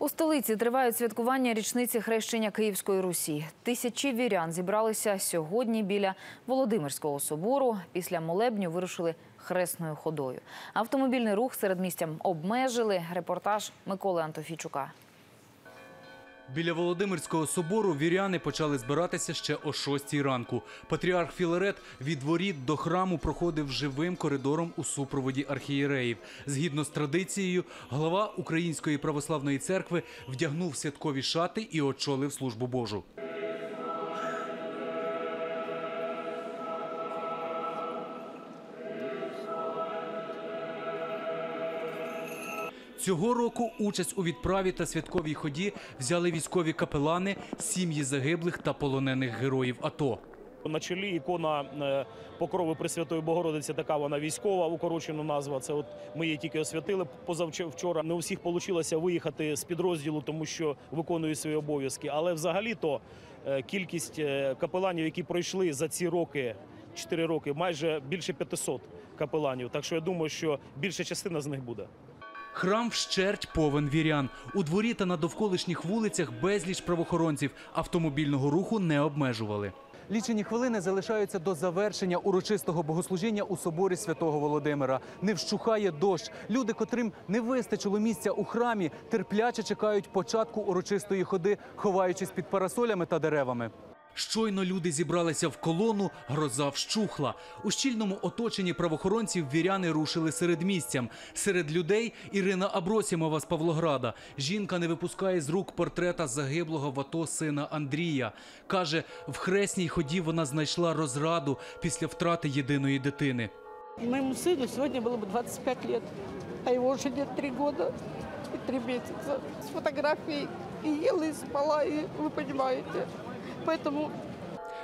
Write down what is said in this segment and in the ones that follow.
У столиці тривають святкування річниці хрещення Київської Русі. Тисячі вірян зібралися сьогодні біля Володимирського собору. Після молебню вирушили хресною ходою. Автомобільний рух серед містям обмежили. Репортаж Миколи Антофійчука. Біля Володимирського собору віряни почали збиратися ще о 6 ранку. Патріарх Філарет від воріт до храму проходив живим коридором у супроводі архієреїв. Згідно з традицією, глава Української православної церкви вдягнув святкові шати і очолив службу Божу. Цього року участь у відправі та святковій ході взяли військові капелани, сім'ї загиблих та полонених героїв АТО. На чолі ікона е, Покрови Пресвятої Богородиці, така вона військова, укорочена назва. Це от ми її тільки освятили позавчора. Не у всіх вийшло виїхати з підрозділу, тому що виконують свої обов'язки. Але взагалі-то е, кількість е, капеланів, які пройшли за ці роки, 4 роки, майже більше 500 капеланів. Так що я думаю, що більша частина з них буде. Храм вщерть повен вірян. У дворі та на довколишніх вулицях безліч правоохоронців. Автомобільного руху не обмежували. Лічені хвилини залишаються до завершення урочистого богослужіння у соборі святого Володимира. Не вщухає дощ. Люди, котрим не вистачило місця у храмі, терпляче чекають початку урочистої ходи, ховаючись під парасолями та деревами. Щойно люди зібралися в колону, гроза вщухла. У щільному оточенні правоохоронців віряни рушили серед місцям. Серед людей Ірина Абросімова з Павлограда. Жінка не випускає з рук портрета загиблого в АТО сина Андрія. Каже, в хресній ході вона знайшла розраду після втрати єдиної дитини. Моему сыну сегодня было бы 25 лет, а его жене 3 года и 3 месяца. С фотографией и ела, и спала, и вы понимаете. Поэтому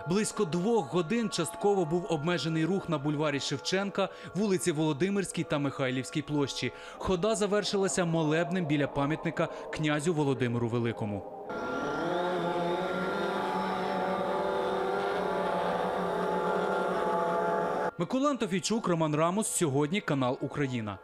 Близько двох годин частково був обмежений рух на бульварі Шевченка, вулиці Володимирській та Михайлівській площі. Хода завершилася молебнем біля пам'ятника князю Володимиру Великому. Микола Антофійчук, Роман Рамос. Сьогодні канал Україна.